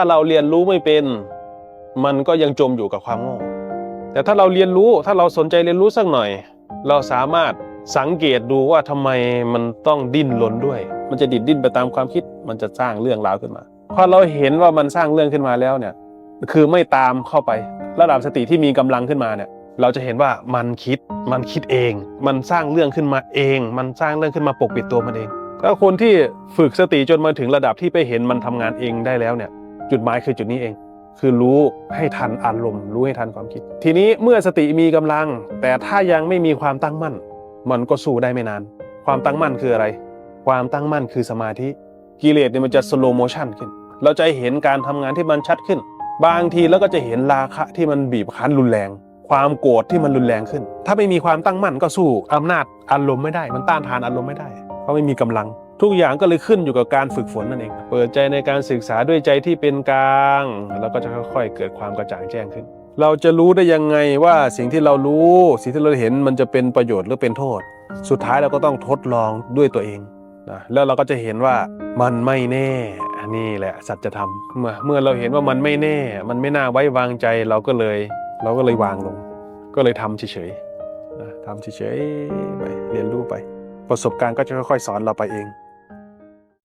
ถ้าเราเรียนรู้ไม่เป็น มันก็ยังจมอยู่กับความโง่แต่ถ้าเราเรียนรู้ถ้าเราสนใจเรียนรู้สักหน่อย เราสามารถสังเกตดูว่าทำไมมันต้องดิ้นรนด้วย มันจะดิดดิ้นไปตามความคิด มันจะสร้างเรื่องราวขึ้นมาพอเราเห็นว่ามันสร้างเรื่องขึ้นมาแล้วเนี่ย คือไม่ตามเข้าไประดับสติที่มีกำลังขึ้นมาเนี่ยเราจะเห็นว่ามันคิดมันคิดเอง มันสร้างเรื่องขึ้นมาเอง มันสร้างเรื่องขึ้นมาปกปิดตัวมันเองถ้าคนที่ฝึกสติจนมาถึงระดับที่ไปเห็นมันทำงานเองได้แล้วเนี่ย จุดหมายคือจุดนี้เอง คือรู้ให้ทันอารมณ์ รู้ให้ทันความคิด ทีนี้เมื่อสติมีกำลัง แต่ถ้ายังไม่มีความตั้งมั่น มันก็สู้ได้ไม่นาน ความตั้งมั่นคืออะไร ความตั้งมั่นคือสมาธิกิเลสเนี่ยมันจะสโลโมชันขึ้น เราจะเห็นการทำงานที่มันชัดขึ้น บางทีแล้วก็จะเห็นราคะที่มันบีบคั้นรุนแรง ความโกรธที่มันรุนแรงขึ้น ถ้าไม่มีความตั้งมั่นก็สู้อำนาจอารมณ์ไม่ได้ มันต้านทานอารมณ์ไม่ได้ เพราะไม่มีกำลัง ทุกอย่างก็เลยขึ้นอยู่กับการฝึกฝนนั่นเอง เปิดใจในการศึกษาด้วยใจที่เป็นกลาง แล้วก็จะค่อยๆ เกิดความกระจ่างแจ้งขึ้น เราจะรู้ได้ยังไงว่าสิ่งที่เรารู้ สิ่งที่เราเห็นมันจะเป็นประโยชน์หรือเป็นโทษ สุดท้ายเราก็ต้องทดลองด้วยตัวเองนะแล้วเราก็จะเห็นว่ามันไม่แน่นนี้แหละสัจธรรมเมื่อเมื่อเราเห็นว่ามันไม่แน่ มันไม่น่าไว้วางใจเราก็เลย เราก็เลยวางลง ก็เลยทำเฉยๆนะทำเฉยๆไปเรียนรู้ไป ประสบการณ์ก็จะค่อยๆสอนเราไปเอง